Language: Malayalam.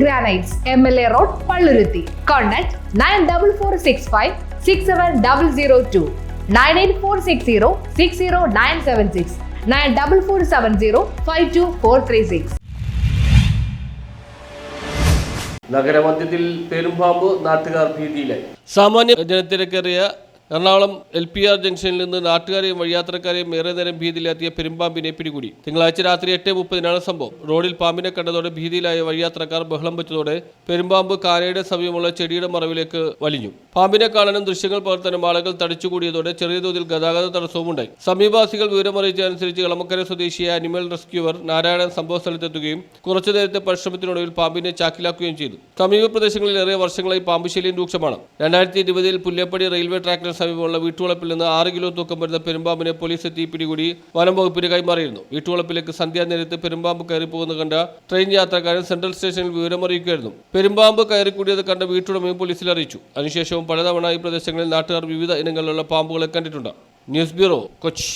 Granites M L A road Palluruthy contact nine double four six five six seven double zero two nine eight four six zero six zero nine seven six nine double four seven zero five two four three six നഗരമധ്യത്തിൽ പെരുമ്പാമ്പ് നാട്ടുകാർ ഭീതിയിലായി. സാമാന്യ ജനത്തിരക്കേറിയ എറണാകുളം എൽ പി ആർ ജംഗ്ഷനിൽ നിന്ന് നാട്ടുകാരെയും വഴിയാത്രക്കാരെയും ഏറെ നേരം ഭീതിയിലെത്തിയ പെരുമ്പാമ്പിനെ പിടികൂടി. തിങ്കളാഴ്ച രാത്രി എട്ട് മുപ്പതിനാണ് സംഭവം. റോഡിൽ പാമ്പിനെ കണ്ടതോടെ ഭീതിയിലായ വഴിയാത്രക്കാർ ബഹളം വെച്ചതോടെ പെരുമ്പാമ്പ് കാനയുടെ സമീപമുള്ള ചെടിയുടെ മറവിലേക്ക് വലിഞ്ഞു. പാമ്പിനെ കാണാനും ദൃശ്യങ്ങൾ പകർത്താനും ആളുകൾ തടിച്ചുകൂടിയതോടെ ചെറിയ തോതിൽ ഗതാഗത തടസ്സവും ഉണ്ടായി സമീപവാസികൾ വിവരമറിയിച്ചതനുസരിച്ച് കളമക്കര സ്വദേശിയായ അനിമൽ റെസ്ക്യൂവർ നാരായണൻ സംഭവ സ്ഥലത്തെത്തുകയും കുറച്ചു നേരത്തെ പരിശ്രമത്തിനൊടുവിൽ പാമ്പിനെ ചാക്കിലാക്കുകയും ചെയ്തു. സമീപ പ്രദേശങ്ങളിൽ ഏറെ വർഷങ്ങളായി പാമ്പ് ശല്യം രൂക്ഷമാണ്. രണ്ടായിരത്തി ഇരുപതിൽ പുല്ലേപ്പടി റെയിൽവേ ട്രാക്കിന് സമീപമുള്ള വീട്ടുവളപ്പിൽ നിന്ന് ആറ് കിലോ തൂക്കം വരുന്ന പെരുമ്പാമ്പിനെ പോലീസ് എത്തി പിടികൂടി വനം വകുപ്പിന് കൈമാറിയിരുന്നു. വീട്ടുവളപ്പിലേക്ക് സന്ധ്യാനേരത്ത് പെരുമ്പാമ്പ് കയറിപ്പോകുന്ന കണ്ട ട്രെയിൻ യാത്രക്കാരൻ സെൻട്രൽ സ്റ്റേഷനിൽ വിവരമറിയിക്കുകയായിരുന്നു പെരുമ്പാമ്പ് കയറിക്കൂടിയത് കണ്ട വീട്ടുടമയും പോലീസിൽ അറിയിച്ചു. അതിനുശേഷവും പലതവണ ഈ പ്രദേശങ്ങളിൽ നാട്ടുകാർ വിവിധ ഇനങ്ങളിലുള്ള പാമ്പുകളെ കണ്ടിട്ടുണ്ട്. News bureau Kochi.